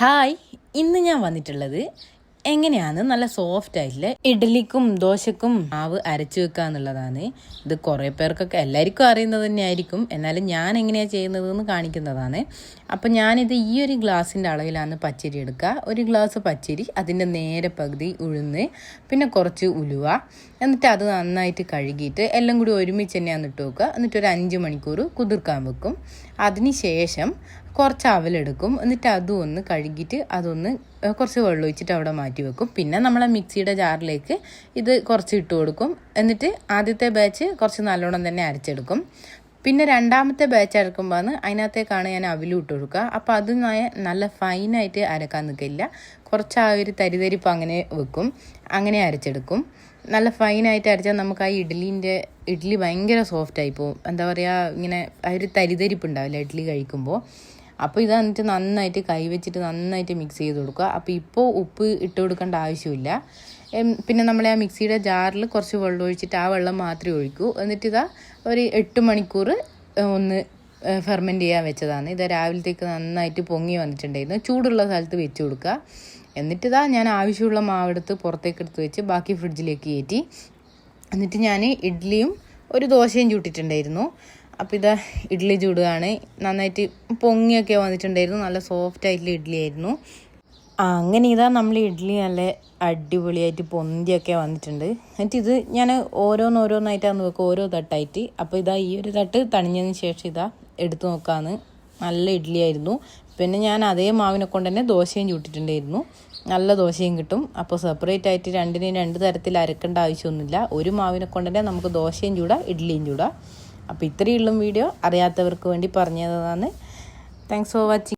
Hi ഇന്ന് ഞാൻ വന്നിട്ടുള്ളത് എങ്ങനെയാണ് നല്ല സോഫ്റ്റ് ആയിട്ടില്ല ഇഡ്ഡലിക്കും ദോശക്കും മാവ് അരച്ചു വെക്കുക എന്നുള്ളതാണ്. ഇത് കുറേ പേർക്കൊക്കെ എല്ലാവർക്കും അറിയുന്നത് തന്നെയായിരിക്കും. എന്നാലും ഞാൻ എങ്ങനെയാണ് ചെയ്യുന്നതെന്ന് കാണിക്കുന്നതാണ്. അപ്പം ഞാനിത് ഈ ഒരു ഗ്ലാസിന്റെ അളവിലാണ് പച്ചരി എടുക്കുക. ഒരു ഗ്ലാസ് പച്ചരി അതിന്റെ നേരെ പകുതി ഉഴുന്ന് പിന്നെ കുറച്ച് ഉലുവ. എന്നിട്ട് അത് നന്നായിട്ട് കഴുകിയിട്ട് എല്ലാം കൂടി ഒരുമിച്ച് തന്നെയാണ് ഇട്ട് വെക്കുക. എന്നിട്ട് ഒരു അഞ്ച് മണിക്കൂർ കുതിർക്കാൻ വെക്കും. അതിന് ശേഷം കുറച്ച് അവലെടുക്കും. എന്നിട്ട് അതും ഒന്ന് കഴുകിയിട്ട് അതൊന്ന് കുറച്ച് വെള്ളം ഒഴിച്ചിട്ട് അവിടെ മാറ്റി വെക്കും. പിന്നെ നമ്മളെ മിക്സിയുടെ ജാറിലേക്ക് ഇത് കുറച്ച് ഇട്ട് കൊടുക്കും. എന്നിട്ട് ആദ്യത്തെ ബാച്ച് കുറച്ച് നല്ലോണം തന്നെ അരച്ചെടുക്കും. പിന്നെ രണ്ടാമത്തെ ബാച്ച് അരക്കുമ്പോൾ അതിനകത്തേക്കാണ് ഞാൻ അവിലും ഇട്ട് കൊടുക്കുക. അപ്പോൾ അത് നല്ല ഫൈനായിട്ട് അരക്കാൻ നിൽക്കില്ല. കുറച്ച് ആ ഒരു തരിതരിപ്പ് അങ്ങനെ വെക്കും. അങ്ങനെ അരച്ചെടുക്കും. നല്ല ഫൈനായിട്ട് അരച്ചാൽ നമുക്ക് ആ ഇഡ്ഡലീന്റെ ഇഡ്ഡലി ഭയങ്കര സോഫ്റ്റായി പോകും എന്താ പറയുക ഇങ്ങനെ ആ ഒരു തരിതരിപ്പ് ഉണ്ടാവില്ല ഇഡ്ഡലി കഴിക്കുമ്പോൾ അപ്പോൾ ഇത് എന്നിട്ട് നന്നായിട്ട് കൈവച്ചിട്ട് നന്നായിട്ട് മിക്സ് ചെയ്ത് കൊടുക്കുക. അപ്പോൾ ഇപ്പോൾ ഉപ്പ് ഇട്ട് കൊടുക്കേണ്ട ആവശ്യമില്ല. പിന്നെ നമ്മൾ ആ മിക്സിയുടെ ജാറിൽ കുറച്ച് വെള്ളം ഒഴിച്ചിട്ട് ആ വെള്ളം മാത്രമേ ഒഴിക്കൂ. എന്നിട്ട് ഇതാ ഒരു എട്ട് മണിക്കൂർ ഒന്ന് ഫെർമെന്റ് ചെയ്യാൻ വെച്ചതാണ്. ഇത് രാവിലത്തേക്ക് നന്നായിട്ട് പൊങ്ങി വന്നിട്ടുണ്ടായിരുന്നു. ചൂടുള്ള സ്ഥലത്ത് വെച്ച് കൊടുക്കുക. എന്നിട്ട് ഇതാ ഞാൻ ആവശ്യമുള്ള മാവെടുത്ത് പുറത്തേക്ക് എടുത്ത് വെച്ച് ബാക്കി ഫ്രിഡ്ജിലേക്ക് കയറ്റി. എന്നിട്ട് ഞാൻ ഇഡ്ഡലിയും ഒരു ദോശയും ചൂട്ടിട്ടുണ്ടായിരുന്നു. അപ്പോൾ ഇതാ ഇഡ്ഡലി ചൂടുകയാണ് നന്നായിട്ട് പൊങ്ങിയൊക്കെ വന്നിട്ടുണ്ടായിരുന്നു. നല്ല സോഫ്റ്റ് ആയിട്ടുള്ള ഇഡ്ഡലി ആയിരുന്നു. അങ്ങനെ ഇതാ നമ്മൾ ഇഡ്ഡലി നല്ല അടിപൊളിയായിട്ട് പൊന്തിയൊക്കെ വന്നിട്ടുണ്ട്. എന്നിട്ട് ഇത് ഞാൻ ഓരോന്നോരോന്നായിട്ടാണ് നോക്കുക ഓരോ തട്ടായിട്ട്. അപ്പോൾ ഇതാ ഈ ഒരു തട്ട് തണിഞ്ഞതിന് ശേഷം ഇതാ എടുത്തു നോക്കാന്ന്. നല്ല ഇഡ്ഡലി ആയിരുന്നു. പിന്നെ ഞാൻ അതേ മാവിനെ കൊണ്ട് തന്നെ ദോശയും ചൂട്ടിട്ടുണ്ടായിരുന്നു. നല്ല ദോശയും കിട്ടും. അപ്പോൾ സെപ്പറേറ്റ് ആയിട്ട് രണ്ടിനെയും രണ്ട് തരത്തിൽ അരക്കേണ്ട ആവശ്യമൊന്നുമില്ല. ഒരു മാവിനെ കൊണ്ട് തന്നെ നമുക്ക് ദോശയും ചൂടാം ഇഡ്ഡലിയും ചൂടാം. അപ്പോൾ ഇത്രയുള്ള വീഡിയോ. അറിയാത്തവർക്ക് വേണ്ടി പറഞ്ഞതാണ്. Thanks for watching